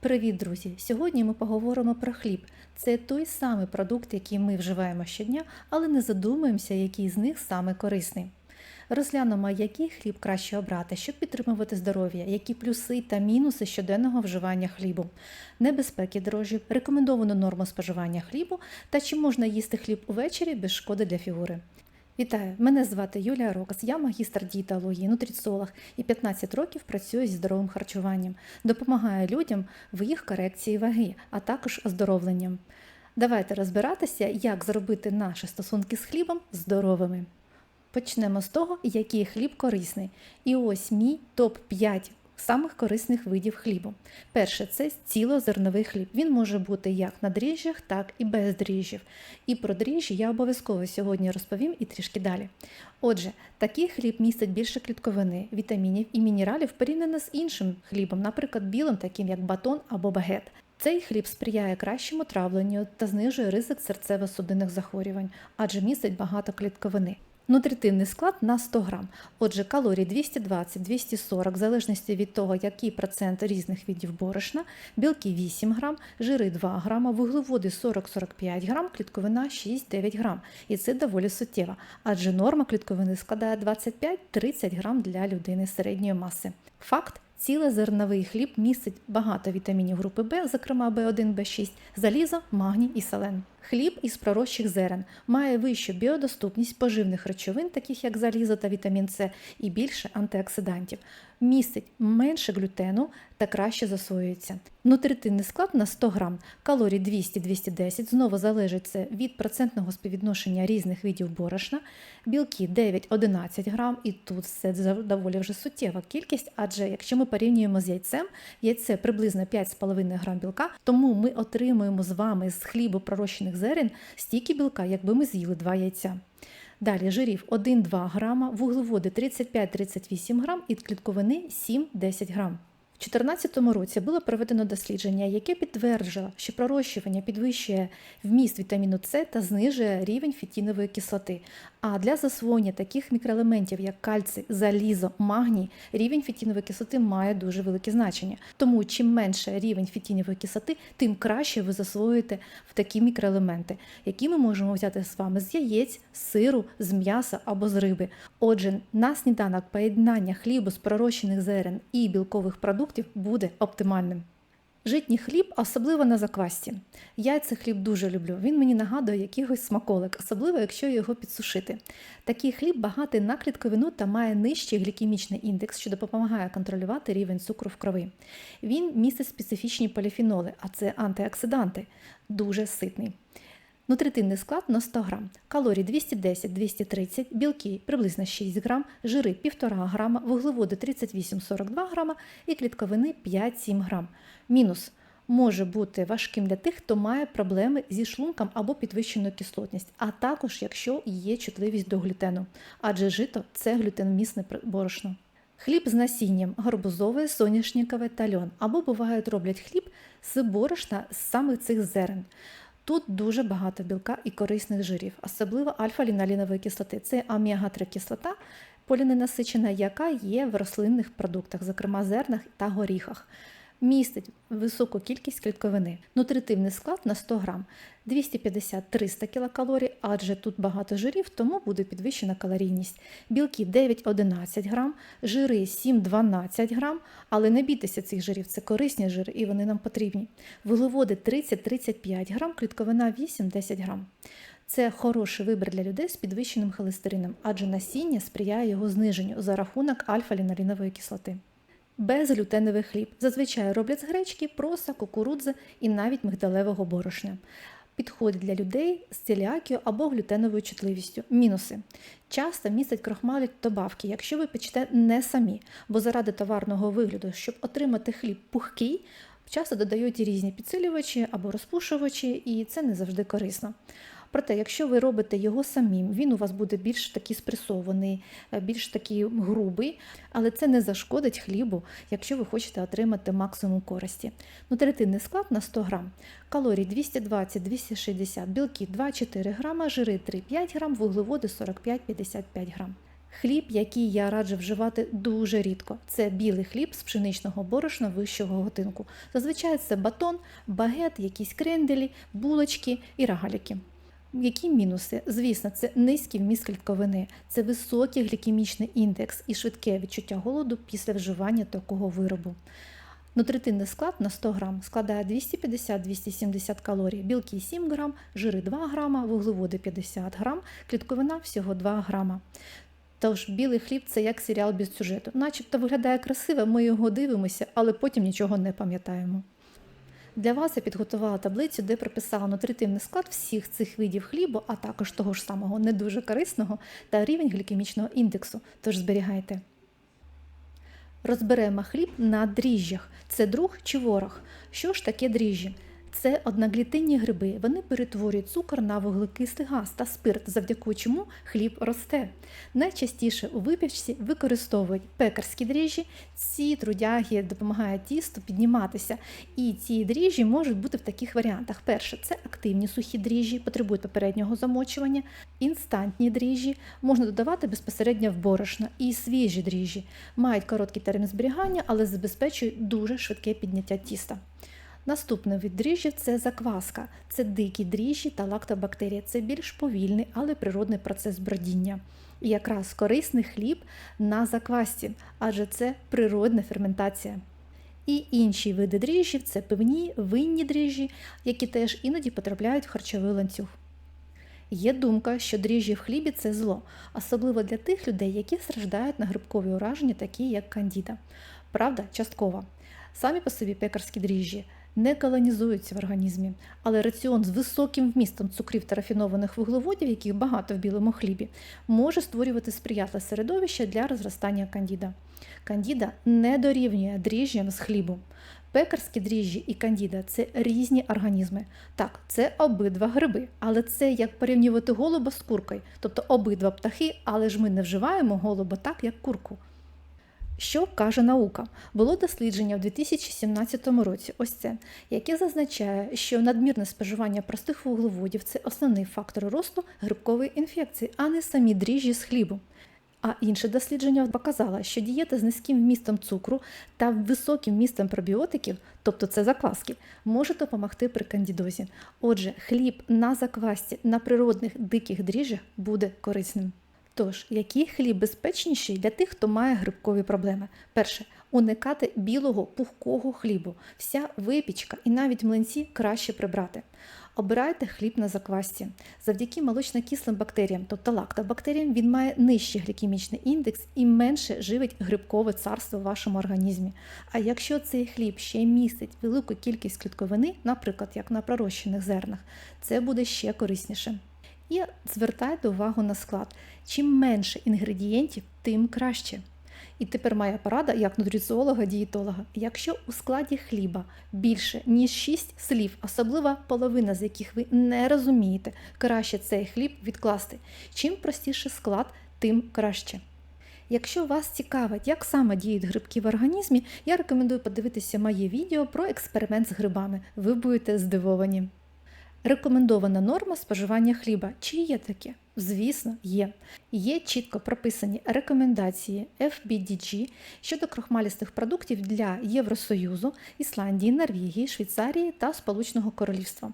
Привіт, друзі! Сьогодні ми поговоримо про хліб. Це той самий продукт, який ми вживаємо щодня, але не задумуємося, який з них саме корисний. Розглянемо, який хліб краще обрати, щоб підтримувати здоров'я, які плюси та мінуси щоденного вживання хлібу, небезпеки дрожжів, рекомендовану норму споживання хлібу та чи можна їсти хліб увечері без шкоди для фігури. Вітаю! Мене звати Юлія Рокас, я магістр дієтології, нутриціолог і 15 років працюю зі здоровим харчуванням. Допомагаю людям в їх корекції ваги, а також оздоровленням. Давайте розбиратися, як зробити наші стосунки з хлібом здоровими. Почнемо з того, який хліб корисний. І ось мій топ-5 самих корисних видів хлібу. Перше це цілозерновий хліб. Він може бути як на дріжджах, так і без дріжджів. І про дріжджі я обов'язково сьогодні розповім і трішки далі. Отже, такий хліб містить більше клітковини, вітамінів і мінералів порівняно з іншим хлібом, наприклад, білим, таким як батон або багет. Цей хліб сприяє кращому травленню та знижує ризик серцево-судинних захворювань, адже містить багато клітковини. Нутритивний склад на 100 грам. Отже, калорій 220-240, в залежності від того, який процент різних видів борошна, білки 8 грам, жири 2 грама, вуглеводи 40-45 грам, клітковина 6-9 грам. І це доволі суттєво, адже норма клітковини складає 25-30 грам для людини середньої маси. Факт. Цілезерновий хліб містить багато вітамінів групи В, зокрема В1, В6, залізо, магній і селен. Хліб із пророщих зерен. Має вищу біодоступність поживних речовин, таких як залізо та вітамін С, і більше антиоксидантів, містить менше глютену та краще засвоюється. Нутритивний склад на 100 грам, калорій 200-210, знову залежить це від процентного співвідношення різних видів борошна, білки 9-11 грам, і тут це доволі вже суттєва кількість, адже якщо ми порівнюємо з яйцем, яйце приблизно 5,5 грам білка, тому ми отримуємо з вами з хлібу пророщених зерен стільки білка, якби ми з'їли два яйця. Далі жирів 1-2 грама, вуглеводи 35-38 грам і клітковини 7-10 грам. У 2014 році було проведено дослідження, яке підтверджувало, що пророщування підвищує вміст вітаміну С та знижує рівень фітінової кислоти. А для засвоєння таких мікроелементів, як кальцій, залізо, магній, рівень фітінової кислоти має дуже велике значення. Тому чим менше рівень фітінової кислоти, тим краще ви засвоюєте в такі мікроелементи, які ми можемо взяти з вами з яєць, з сиру, з м'яса або з риби. Отже, на сніданок поєднання хлібу з пророщених зерен і білкових продуктів буде оптимальним. Житній хліб, особливо на заквасті. Я цей хліб дуже люблю. Він мені нагадує якийсь смаколик, особливо якщо його підсушити. Такий хліб багатий на клітковину та має нижчий глікемічний індекс, що допомагає контролювати рівень цукру в крові. Він містить специфічні поліфеноли, а це антиоксиданти, дуже ситний. Нутритивний склад на 100 грам, калорій 210-230, білки приблизно 6 грам, жири 1,5 грама, вуглеводи 38-42 грама і клітковини 5-7 грам. Мінус може бути важким для тих, хто має проблеми зі шлунком або підвищену кислотність, а також якщо є чутливість до глютену, адже жито це глютеномісне борошно. Хліб з насінням гарбузове, соняшникове та льон, або бувають роблять хліб з борошна з саме цих зерен. Тут дуже багато білка і корисних жирів, особливо альфа-ліналінової кислоти. Це омега-3 кислота, поліненасичена, яка є в рослинних продуктах, зокрема зернах та горіхах. Містить високу кількість клітковини. Нутритивний склад на 100 грам 250-300 кілокалорій, адже тут багато жирів, тому буде підвищена калорійність. Білки 9-11 грам, жири 7-12 грам, але не бійтеся цих жирів, це корисні жири і вони нам потрібні. Вуглеводи 30-35 грам, клітковина 8-10 грам. Це хороший вибір для людей з підвищеним холестерином, адже насіння сприяє його зниженню за рахунок альфа-лінолінової кислоти. Безглютеновий хліб зазвичай роблять з гречки, проса, кукурудзи і навіть мигдалевого борошна. Підходить для людей з целіакією або глютеновою чутливістю. Мінуси. Часто містять крохмаль добавки, якщо ви печете не самі, бо заради товарного вигляду, щоб отримати хліб пухкий, часто додають різні підсилювачі або розпушувачі, і це не завжди корисно. Проте, якщо ви робите його самим, він у вас буде більш такий спресований, більш такий грубий, але це не зашкодить хлібу, якщо ви хочете отримати максимум користі. Нутритивний склад на 100 грам. Калорій 220-260, білки 2-4 грама, жири 3-5 грам, вуглеводи 45-55 грам. Хліб, який я раджу вживати дуже рідко, це білий хліб з пшеничного борошна вищого готинку. Зазвичай це батон, багет, якісь кренделі, булочки і рогаліки. Які мінуси? Звісно, це низький вміст клітковини, це високий глікемічний індекс і швидке відчуття голоду після вживання такого виробу. Нутритинний склад на 100 грам складає 250-270 калорій, білки 7 грам, жири 2 грама, вуглеводи 50 грам, клітковина всього 2 грама. Тож білий хліб це як серіал без сюжету. Начебто виглядає красиво, ми його дивимося, але потім нічого не пам'ятаємо. Для вас я підготувала таблицю, де прописала нутритивний склад всіх цих видів хлібу, а також того ж самого не дуже корисного та рівень глікемічного індексу. Тож зберігайте. Розберемо хліб на дріжджах. Це друг чи ворог. Що ж таке дріжджі? Це одноклітинні гриби. Вони перетворюють цукор на вуглекислий газ та спирт, завдяки чому хліб росте. Найчастіше у випічці використовують пекарські дріжджі. Ці трудяги допомагають тісту підніматися. І ці дріжджі можуть бути в таких варіантах. Перше, це активні сухі дріжджі, потребують попереднього замочування, інстантні дріжджі можна додавати безпосередньо в борошно. І свіжі дріжджі мають короткий термін зберігання, але забезпечують дуже швидке підняття тіста. Наступний від дріжджів це закваска, це дикі дріжджі та лактобактерії. Це більш повільний, але природний процес бродіння. І якраз корисний хліб на заквасці, адже це природна ферментація. І інші види дріжджів це пивні, винні дріжджі, які теж іноді потрапляють в харчовий ланцюг. Є думка, що дріжджі в хлібі це зло, особливо для тих людей, які страждають на грибкові ураження, такі як кандіда. Правда, частково. Самі по собі пекарські дріжджі не колонізуються в організмі, але раціон з високим вмістом цукрів та рафінованих вуглеводів, яких багато в білому хлібі, може створювати сприятливе середовище для розростання кандіда. Кандіда не дорівнює дріжджям з хлібу. Пекарські дріжджі і кандіда це різні організми. Так, це обидва гриби, але це як порівнювати голуба з куркою, тобто обидва птахи, але ж ми не вживаємо голуба так, як курку. Що каже наука? Було дослідження в 2017 році, ось це, яке зазначає, що надмірне споживання простих вуглеводів це основний фактор росту грибкової інфекції, а не самі дріжджі з хлібу. А інше дослідження показало, що дієта з низьким вмістом цукру та високим вмістом пробіотиків, тобто це закваски, може допомогти при кандідозі. Отже, хліб на заквасці на природних диких дріжджах буде корисним. Тож, який хліб безпечніший для тих, хто має грибкові проблеми? Перше, уникати білого пухкого хлібу. Вся випічка і навіть млинці краще прибрати. Обирайте хліб на заквасці. Завдяки молочно-кислим бактеріям, тобто лактобактеріям, він має нижчий глікемічний індекс і менше живить грибкове царство в вашому організмі. А якщо цей хліб ще містить велику кількість клітковини, наприклад, як на пророщених зернах, це буде ще корисніше. І звертайте увагу на склад. Чим менше інгредієнтів, тим краще. І тепер моя порада як нутриціолога дієтолога Якщо у складі хліба більше, ніж 6 слів, особливо половина з яких ви не розумієте, краще цей хліб відкласти. Чим простіше склад, тим краще. Якщо вас цікавить, як саме діють грибки в організмі, я рекомендую подивитися моє відео про експеримент з грибами. Ви будете здивовані. Рекомендована норма споживання хліба. Чи є таке? Звісно, є. Є чітко прописані рекомендації FBDG щодо крохмалістих продуктів для Євросоюзу, Ісландії, Норвегії, Швейцарії та Сполученого Королівства.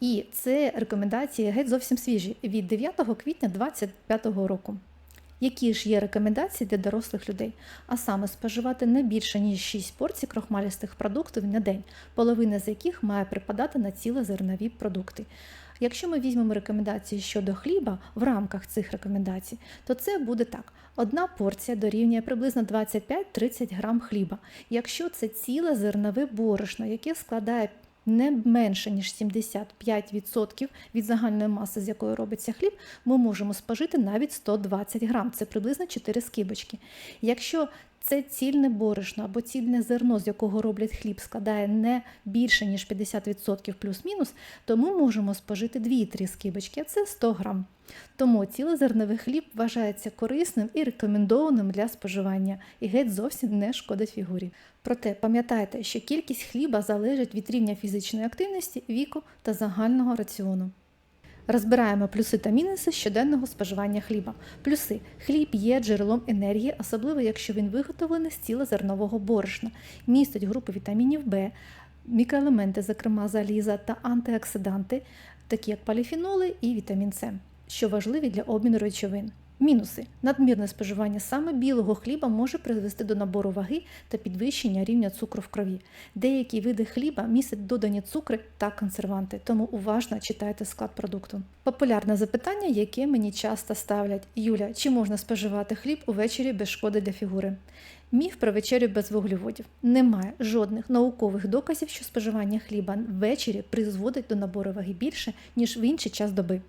І це рекомендації геть зовсім свіжі від 9 квітня 2025 року. Які ж є рекомендації для дорослих людей? А саме споживати не більше ніж 6 порцій крохмалістих продуктів на день, половина з яких має припадати на цілезернові продукти. Якщо ми візьмемо рекомендації щодо хліба в рамках цих рекомендацій, то це буде так: одна порція дорівнює приблизно 25-30 грам хліба. Якщо це ціле зернове борошно, яке складає не менше ніж 75% від загальної маси, з якої робиться хліб, ми можемо спожити навіть 120 грам. Це приблизно 4 скибочки. Якщо це цільне борошно або цільне зерно, з якого роблять хліб, складає не більше ніж 50% плюс-мінус, то ми можемо спожити 2-3 скибочки, а це 100 грам. Тому цілозерновий хліб вважається корисним і рекомендованим для споживання і геть зовсім не шкодить фігурі. Проте пам'ятайте, що кількість хліба залежить від рівня фізичної активності, віку та загального раціону. Розбираємо плюси та мінуси щоденного споживання хліба. Плюси: хліб є джерелом енергії, особливо якщо він виготовлений з цілозернового борошна, містить групу вітамінів В, мікроелементи, зокрема заліза та антиоксиданти, такі як поліфеноли і вітамін С, що важливі для обміну речовин. Мінуси: надмірне споживання саме білого хліба може призвести до набору ваги та підвищення рівня цукру в крові. Деякі види хліба містять додані цукри та консерванти, тому уважно читайте склад продукту. Популярне запитання, яке мені часто ставлять: Юля, чи можна споживати хліб увечері без шкоди для фігури? Міф про вечерю без вуглеводів. Немає жодних наукових доказів, що споживання хліба ввечері призводить до набору ваги більше, ніж в інший час доби.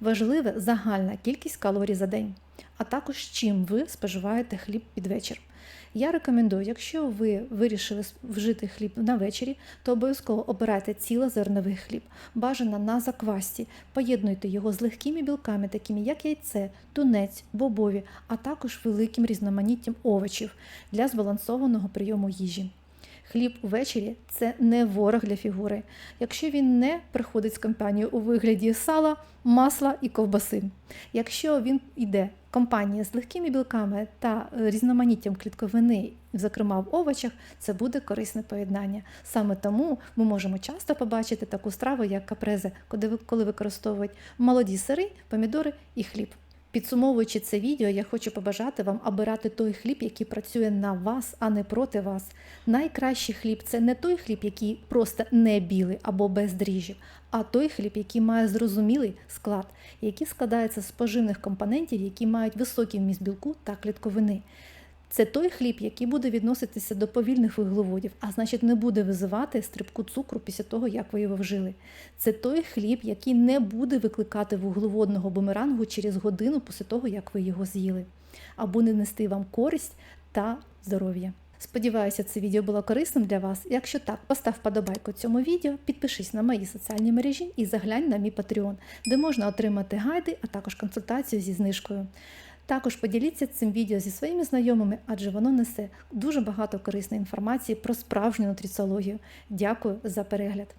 Важливе загальна кількість калорій за день, а також чим ви споживаєте хліб під вечір. Я рекомендую, якщо ви вирішили вжити хліб на вечері, то обов'язково обирайте цілозерновий хліб, бажано на заквасті, поєднуйте його з легкими білками, такими як яйце, тунець, бобові, а також великим різноманіттям овочів для збалансованого прийому їжі. Хліб увечері це не ворог для фігури, якщо він не приходить з компанією у вигляді сала, масла і ковбаси. Якщо він йде компанія з легкими білками та різноманіттям клітковини, зокрема в овочах, це буде корисне поєднання. Саме тому ми можемо часто побачити таку страву, як капрезе, коли використовують молоді сири, помідори і хліб. Підсумовуючи це відео, я хочу побажати вам обирати той хліб, який працює на вас, а не проти вас. Найкращий хліб це не той хліб, який просто не білий або без дріжджів, а той хліб, який має зрозумілий склад, який складається з поживних компонентів, які мають високий вміст білку та клітковини. Це той хліб, який буде відноситися до повільних вуглеводів, а значить, не буде визивати стрибку цукру після того, як ви його вжили. Це той хліб, який не буде викликати вуглеводного бумерангу через годину після того, як ви його з'їли, або не нести вам користь та здоров'я. Сподіваюся, це відео було корисним для вас. Якщо так, постав вподобайку цьому відео, підпишись на мої соціальні мережі і заглянь на мій Patreon, де можна отримати гайди, а також консультацію зі знижкою. Також поділіться цим відео зі своїми знайомими, адже воно несе дуже багато корисної інформації про справжню нутриціологію. Дякую за перегляд!